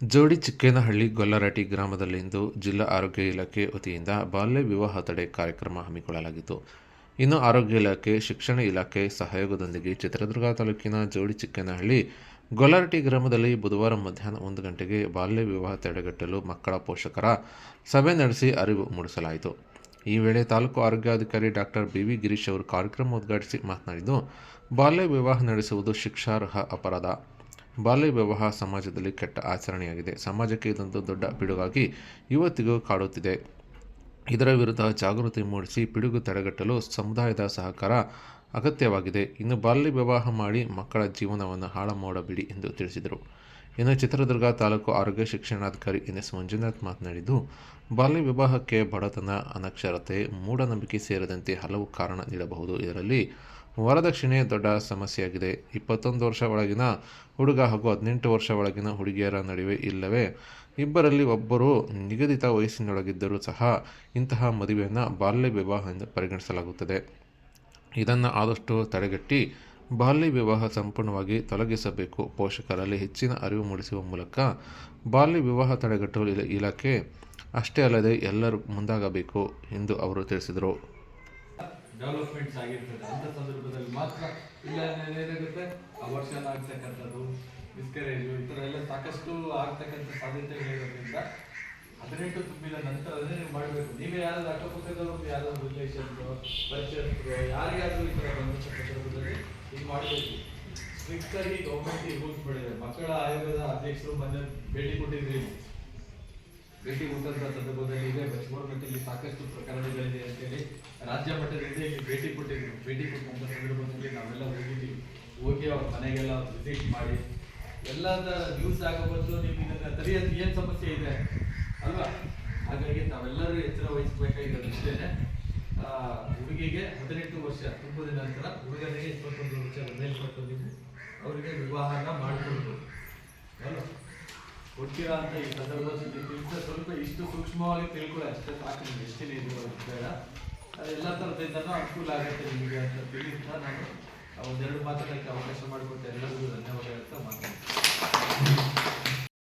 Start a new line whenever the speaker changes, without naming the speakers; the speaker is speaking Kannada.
ಜೋಡಿ ಚಿಕ್ಕೇನಹಳ್ಳಿ ಗೊಲ್ಲರಟಿ ಗ್ರಾಮದಲ್ಲಿಂದು ಜಿಲ್ಲಾ ಆರೋಗ್ಯ ಇಲಾಖೆ ವತಿಯಿಂದ ಬಾಲ್ಯ ವಿವಾಹ ತಡೆ ಕಾರ್ಯಕ್ರಮ ಹಮ್ಮಿಕೊಳ್ಳಲಾಗಿತ್ತು. ಇನ್ನು ಆರೋಗ್ಯ ಇಲಾಖೆ, ಶಿಕ್ಷಣ ಇಲಾಖೆ ಸಹಯೋಗದೊಂದಿಗೆ ಚಿತ್ರದುರ್ಗ ತಾಲೂಕಿನ ಜೋಡಿ ಚಿಕ್ಕೇನಹಳ್ಳಿ ಗೊಲ್ಲರಟಿ ಗ್ರಾಮದಲ್ಲಿ ಬುಧವಾರ ಮಧ್ಯಾಹ್ನ ಒಂದು ಗಂಟೆಗೆ ಬಾಲ್ಯ ವಿವಾಹ ತಡೆಗಟ್ಟಲು ಮಕ್ಕಳ ಪೋಷಕರ ಸಭೆ ನಡೆಸಿ ಅರಿವು ಮೂಡಿಸಲಾಯಿತು. ಈ ವೇಳೆ ತಾಲೂಕು ಆರೋಗ್ಯಾಧಿಕಾರಿ ಡಾಕ್ಟರ್ ಬಿ ವಿ ಗಿರೀಶ್ ಅವರು ಕಾರ್ಯಕ್ರಮ ಉದ್ಘಾಟಿಸಿ ಮಾತನಾಡಿದ್ದು, ಬಾಲ್ಯ ವಿವಾಹ ನಡೆಸುವುದು ಶಿಕ್ಷಾರ್ಹ ಅಪರಾಧ. ಬಾಲ್ಯ ವಿವಾಹ ಸಮಾಜದಲ್ಲಿ ಕೆಟ್ಟ ಆಚರಣೆಯಾಗಿದೆ. ಸಮಾಜಕ್ಕೆ ಇದೊಂದು ದೊಡ್ಡ ಪಿಡುಗಾಗಿ ಇವತ್ತಿಗೂ ಕಾಡುತ್ತಿದೆ. ಇದರ ವಿರುದ್ಧ ಜಾಗೃತಿ ಮೂಡಿಸಿ ಪಿಡುಗು ತಡೆಗಟ್ಟಲು ಸಮುದಾಯದ ಸಹಕಾರ ಅಗತ್ಯವಾಗಿದೆ. ಇನ್ನು ಬಾಲ್ಯ ವಿವಾಹ ಮಾಡಿ ಮಕ್ಕಳ ಜೀವನವನ್ನು ಹಾಳು ಮಾಡಬೇಡಿ ಎಂದು ತಿಳಿಸಿದರು. ಇನ್ನು ಚಿತ್ರದುರ್ಗ ತಾಲೂಕು ಆರೋಗ್ಯ ಶಿಕ್ಷಣಾಧಿಕಾರಿ ಎನ್ ಎಸ್ ಮಂಜುನಾಥ್ ಮಾತನಾಡಿದ್ದು, ಬಾಲ್ಯ ವಿವಾಹಕ್ಕೆ ಬಡತನ, ಅನಕ್ಷರತೆ, ಮೂಢನಂಬಿಕೆ ಸೇರಿದಂತೆ ಹಲವು ಕಾರಣ ನೀಡಬಹುದು. ಇದರಲ್ಲಿ ವರದಕ್ಷಿಣೆ ದೊಡ್ಡ ಸಮಸ್ಯೆಯಾಗಿದೆ. ಇಪ್ಪತ್ತೊಂದು ವರ್ಷ ಒಳಗಿನ ಹುಡುಗ ಹಾಗೂ ಹದಿನೆಂಟು ವರ್ಷ ಒಳಗಿನ ಹುಡುಗಿಯರ ನಡುವೆ ಇಲ್ಲವೇ ಇಬ್ಬರಲ್ಲಿ ಒಬ್ಬರು ನಿಗದಿತ ವಯಸ್ಸಿನೊಳಗಿದ್ದರೂ ಸಹ ಇಂತಹ ಮದುವೆಯನ್ನು ಬಾಲ್ಯ ವಿವಾಹ ಎಂದು ಪರಿಗಣಿಸಲಾಗುತ್ತದೆ. ಇದನ್ನು ಆದಷ್ಟು ತಡೆಗಟ್ಟಿ ಬಾಲ್ಯ ವಿವಾಹ ಸಂಪೂರ್ಣವಾಗಿ ತೊಲಗಿಸಬೇಕು. ಪೋಷಕರಲ್ಲಿ ಹೆಚ್ಚಿನ ಅರಿವು ಮೂಡಿಸುವ ಮೂಲಕ ಬಾಲ್ಯ ವಿವಾಹ ತಡೆಗಟ್ಟುವ ಇಲ- ಇಲಾಖೆ ಅಷ್ಟೇ ಅಲ್ಲದೆ ಎಲ್ಲರೂ ಮುಂದಾಗಬೇಕು ಎಂದು ಅವರು ತಿಳಿಸಿದರು.
ಡೆವಲಪ್ಮೆಂಟ್ಸ್ ಆಗಿರ್ತದೆ. ಅಂತ ಸಂದರ್ಭದಲ್ಲಿ ಮಾತ್ರ ಇಲ್ಲ ಏನಾಗುತ್ತೆ? ಅಬರ್ಷನ್ ಆಗ್ತಕ್ಕಂಥದ್ದು ಮಿಸ್ಕರೇಜು ಈ ಥರ ಎಲ್ಲ ಸಾಕಷ್ಟು ಆಗ್ತಕ್ಕಂಥ ಸಾಧ್ಯತೆಗಳಿರೋದ್ರಿಂದ ಹದಿನೆಂಟು ತುಂಬಿದ ನಂತರನೇ ನೀವು ಮಾಡಬೇಕು. ನೀವೇ ಯಾರಾದ್ರೂ ಅಕ್ಕಪಕ್ಕದವರು ಯಾರಾದ್ರೂ ರಿಲೇಷನ್ಸು ಪರಿಚಯಸ್ಥರು ಯಾರಿಗಾದ್ರೂ ಈ ಥರ ಬಂದಂಥ ಸಂದರ್ಭದಲ್ಲಿ ಇದು ಮಾಡಬೇಕು. ಸ್ಟ್ರಿಕ್ಟ್ ಆಗಿ ಗೌರ್ಮೆಂಟ್ ರೂಲ್ಸ್ ಮಾಡಿದೆ ಮಕ್ಕಳ ಆಯೋಗದ ಅಧ್ಯಕ್ಷರು ಮೊನ್ನೆ ಭೇಟಿ ಕೊಟ್ಟಿದ್ರಿ. ಭೇಟಿ ಕೊಟ್ಟಂತ ಸಂದರ್ಭದಲ್ಲಿ ಇದೆ. ಗೌರ್ಮೆಂಟಲ್ಲಿ ಸಾಕಷ್ಟು ಪ್ರಕರಣಗಳಿದೆ ಅಂತೇಳಿ ರಾಜ್ಯ ಮಟ್ಟದಲ್ಲಿ ಭೇಟಿ ಕೊಟ್ಟಿದ್ರು. ಭೇಟಿ ಕೊಟ್ಟಂತ ಸಂದರ್ಭದಲ್ಲಿ ನಾವೆಲ್ಲ ಹೋಗಿದ್ದೀವಿ. ಹೋಗಿ ಅವ್ರ ಮನೆಗೆಲ್ಲ ವಿಸಿಟ್ ಮಾಡಿ. ಎಲ್ಲದ ನ್ಯೂಸ್ ಆಗಬಂದು ನೀವು ಇದನ್ನ ಏನ್ ಸಮಸ್ಯೆ ಇದೆ? ನಾವೆಲ್ಲರೂ ಎಚ್ಚರ ವಹಿಸಬೇಕಾಗಿರೋ ಆ, ಹುಡುಗಿಗೆ ಹದಿನೆಂಟು ವರ್ಷ ತುಂಬಿದ ನಂತರ ಹುಡುಗನಿಗೆ ಇಪ್ಪತ್ತೊಂದು ವರ್ಷ ಮೇಲ್ಪಟ್ಟಿದ್ದು ಅವರಿಗೆ ವಿವಾಹನ ಮಾಡಿಕೊಡ್ಬೋದು ಅಲ್ವಾ? ಕೊಡ್ತೀರಾ ಅಂತ ಈ ಸಂದರ್ಭದಲ್ಲಿ ತಿಳಿಸಿದ್ರೆ ಸ್ವಲ್ಪ ಇಷ್ಟು ಸೂಕ್ಷ್ಮವಾಗಿ ತಿಳ್ಕೊಳ್ಳಿ ಅಷ್ಟೇ ಸಾಕು ನಿಮ್ಗೆ ಎಷ್ಟಿನ ಇದು ಬೇಡ. ಅದೆಲ್ಲ ಥರದಿಂದನೂ ಅನುಕೂಲ ಆಗುತ್ತೆ ನಿಮಗೆ ಅಂತ ತಿಳಿಸ್ತಾ ನಾನು ಒಂದೆರಡು ಮಾತುಗಳಿಗೆ ಅವಕಾಶ ಮಾಡಿಕೊಟ್ಟು. ಎಲ್ಲರಿಗೂ ಧನ್ಯವಾದ ಹೇಳ್ತಾ ಮಾತಾಡ್ತೀನಿ.